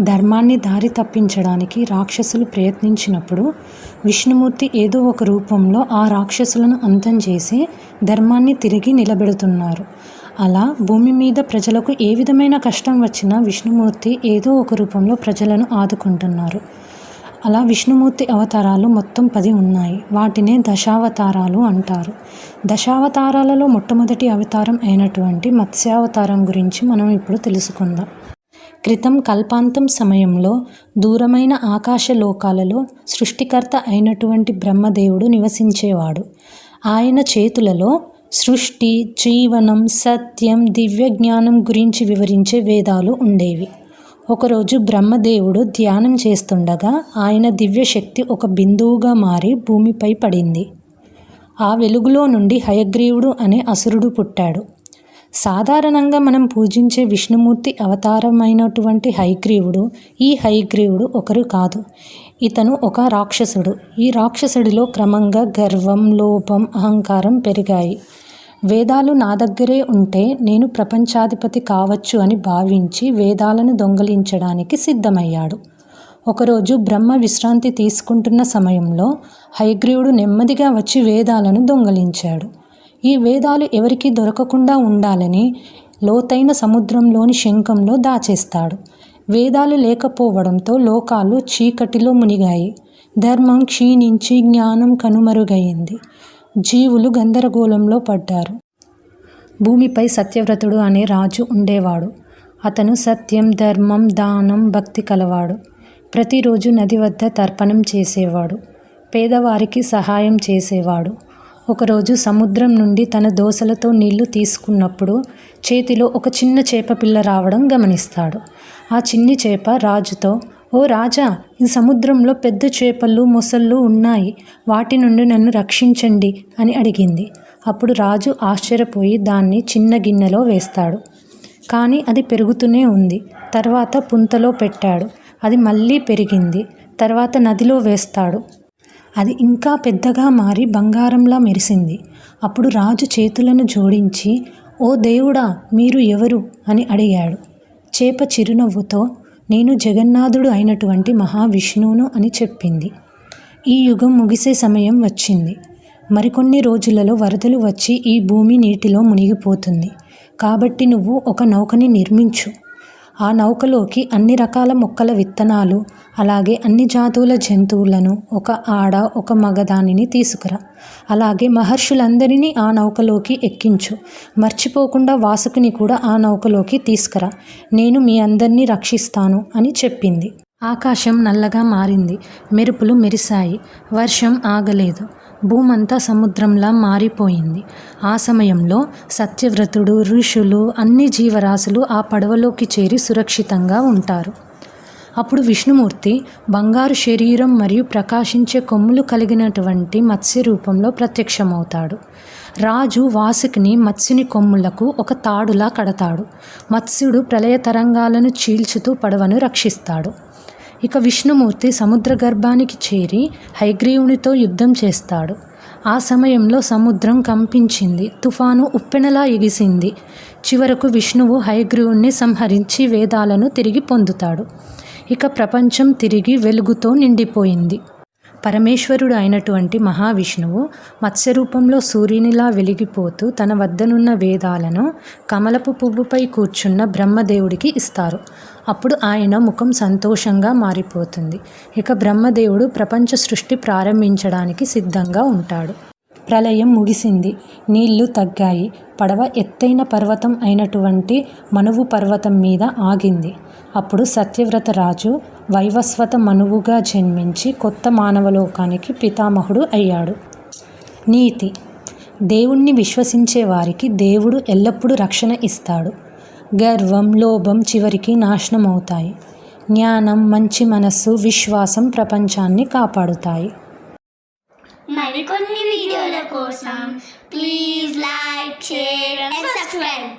ధర్మాన్ని దారి తప్పించడానికి రాక్షసులు ప్రయత్నించినప్పుడు విష్ణుమూర్తి ఏదో ఒక రూపంలో ఆ రాక్షసులను అంతం చేసి ధర్మాన్ని తిరిగి నిలబెడుతున్నారు. అలా భూమి మీద ప్రజలకు ఏ విధమైన కష్టం వచ్చినా విష్ణుమూర్తి ఏదో ఒక రూపంలో ప్రజలను ఆదుకుంటున్నారు. అలా విష్ణుమూర్తి అవతారాలు మొత్తం పది ఉన్నాయి. వాటినే దశావతారాలు అంటారు. దశావతారాలలో మొట్టమొదటి అవతారం అయినటువంటి మత్స్యావతారం గురించి మనం ఇప్పుడు తెలుసుకుందాం. క్రితం కల్పాంతం సమయంలో దూరమైన ఆకాశలోకాలలో సృష్టికర్త అయినటువంటి బ్రహ్మదేవుడు నివసించేవాడు. ఆయన చేతులలో సృష్టి జీవనం సత్యం దివ్య జ్ఞానం గురించి వివరించే వేదాలు ఉండేవి. ఒకరోజు బ్రహ్మదేవుడు ధ్యానం చేస్తుండగా ఆయన దివ్యశక్తి ఒక బిందువుగా మారి భూమిపై పడింది. ఆ వెలుగులో నుండి హయగ్రీవుడు అనే అసురుడు పుట్టాడు. సాధారణంగా మనం పూజించే విష్ణుమూర్తి అవతారమైనటువంటి హైగ్రీవుడు ఈ హైగ్రీవుడు ఒకరు కాదు. ఇతను ఒక రాక్షసుడు. ఈ రాక్షసుడిలో క్రమంగా గర్వం లోపం అహంకారం పెరిగాయి. వేదాలు నా దగ్గరే ఉంటే నేను ప్రపంచాధిపతి కావచ్చు అని భావించి వేదాలను దొంగలించడానికి సిద్ధమయ్యాడు. ఒకరోజు బ్రహ్మ విశ్రాంతి తీసుకుంటున్న సమయంలో హైగ్రీవుడు నెమ్మదిగా వచ్చి వేదాలను దొంగలించాడు. ఈ వేదాలు ఎవరికీ దొరకకుండా ఉండాలని లోతైన సముద్రంలోని శంఖంలో దాచేస్తాడు. వేదాలు లేకపోవడంతో లోకాలు చీకటిలో మునిగాయి. ధర్మం క్షీణించి జ్ఞానం కనుమరుగైంది. జీవులు గందరగోళంలో పడ్డారు. భూమిపై సత్యవ్రతుడు అనే రాజు ఉండేవాడు. అతను సత్యం ధర్మం దానం భక్తి కలవాడు. ప్రతిరోజు నది వద్ద తర్పణం చేసేవాడు. పేదవారికి సహాయం చేసేవాడు. ఒకరోజు సముద్రం నుండి తన దోసలతో నీళ్ళు తీసుకున్నప్పుడు చేతిలో ఒక చిన్న చేప పిల్ల రావడం గమనిస్తాడు. ఆ చిన్ని చేప రాజుతో ఓ రాజా ఈ సముద్రంలో పెద్ద చేపలు మొసళ్ళు ఉన్నాయి. వాటి నుండి నన్ను రక్షించండి అని అడిగింది. అప్పుడు రాజు ఆశ్చర్యపోయి దాన్ని చిన్న గిన్నెలో వేస్తాడు. కానీ అది పెరుగుతూనే ఉంది. తర్వాత పుంతలో పెట్టాడు. అది మళ్ళీ పెరిగింది. తర్వాత నదిలో వేస్తాడు. అది ఇంకా పెద్దగా మారి బంగారంలా మెరిసింది. అప్పుడు రాజు చేతులను జోడించి ఓ దేవుడా మీరు ఎవరు అని అడిగాడు. చేప చిరునవ్వుతో నేను జగన్నాథుడు అయినటువంటి మహావిష్ణువును అని చెప్పింది. ఈ యుగం ముగిసే సమయం వచ్చింది. మరికొన్ని రోజులలో వరదలు వచ్చి ఈ భూమి నీటిలో మునిగిపోతుంది. కాబట్టి నువ్వు ఒక నౌకని నిర్మించు. ఆ నౌకలోకి అన్ని రకాల మొక్కల విత్తనాలు అలాగే అన్ని జాతువుల జంతువులను ఒక ఆడ ఒక మగదానిని తీసుకురా. అలాగే మహర్షులందరినీ ఆ నౌకలోకి ఎక్కించు. మర్చిపోకుండా వాసుకుని కూడా ఆ నౌకలోకి తీసుకురా. నేను మీ అందరినీ రక్షిస్తాను అని చెప్పింది. ఆకాశం నల్లగా మారింది మెరుపులు మెరిశాయి వర్షం ఆగలేదు. భూమంతా సముద్రంలా మారిపోయింది. ఆ సమయంలో సత్యవ్రతుడు ఋషులు అన్ని జీవరాశులు ఆ పడవలోకి చేరి సురక్షితంగా ఉంటారు. అప్పుడు విష్ణుమూర్తి బంగారు శరీరం మరియు ప్రకాశించే కొమ్ములు కలిగినటువంటి మత్స్య రూపంలో ప్రత్యక్షమవుతాడు. రాజు వాసుకిని మత్స్యుని కొమ్ములకు ఒక తాడులా కడతాడు. మత్స్యుడు ప్రళయ తరంగాలను చీల్చుతూ పడవను రక్షిస్తాడు. ఇక విష్ణుమూర్తి సముద్ర గర్భానికి చేరి హైగ్రీవునితో యుద్ధం చేస్తాడు. ఆ సమయంలో సముద్రం కంపించింది. తుఫాను ఉప్పెనలా ఎగిసింది. చివరకు విష్ణువు హైగ్రీవుణ్ణి సంహరించి వేదాలను తిరిగి పొందుతాడు. ఇక ప్రపంచం తిరిగి వెలుగుతో నిండిపోయింది. పరమేశ్వరుడు అయినటువంటి మహావిష్ణువు మత్స్య రూపంలో సూర్యునిలా వెలిగిపోతూ తన వద్దనున్న వేదాలను కమలపు పువ్వుపై కూర్చున్న బ్రహ్మదేవుడికి ఇస్తారు. అప్పుడు ఆయన ముఖం సంతోషంగా మారిపోతుంది. ఇక బ్రహ్మదేవుడు ప్రపంచ సృష్టి ప్రారంభించడానికి సిద్ధంగా ఉంటాడు. ప్రళయం ముగిసింది. నీళ్ళు తగ్గాయి. పడవ ఎత్తైన పర్వతం అయినటువంటి మనువు పర్వతం మీద ఆగింది. అప్పుడు సత్యవ్రత రాజు వైవస్వత మనువుగా జన్మించి కొత్త మానవలోకానికి పితామహుడు అయ్యాడు. నీతి. దేవుణ్ణి విశ్వసించే వారికి దేవుడు ఎల్లప్పుడూ రక్షణ ఇస్తాడు. గర్వం లోభం చివరికి నాశనం అవుతాయి జ్ఞానం మంచి మనస్సు విశ్వాసం ప్రపంచాన్ని కాపాడుతాయి. మరికొన్ని వీడియోల కోసం please like share and subscribe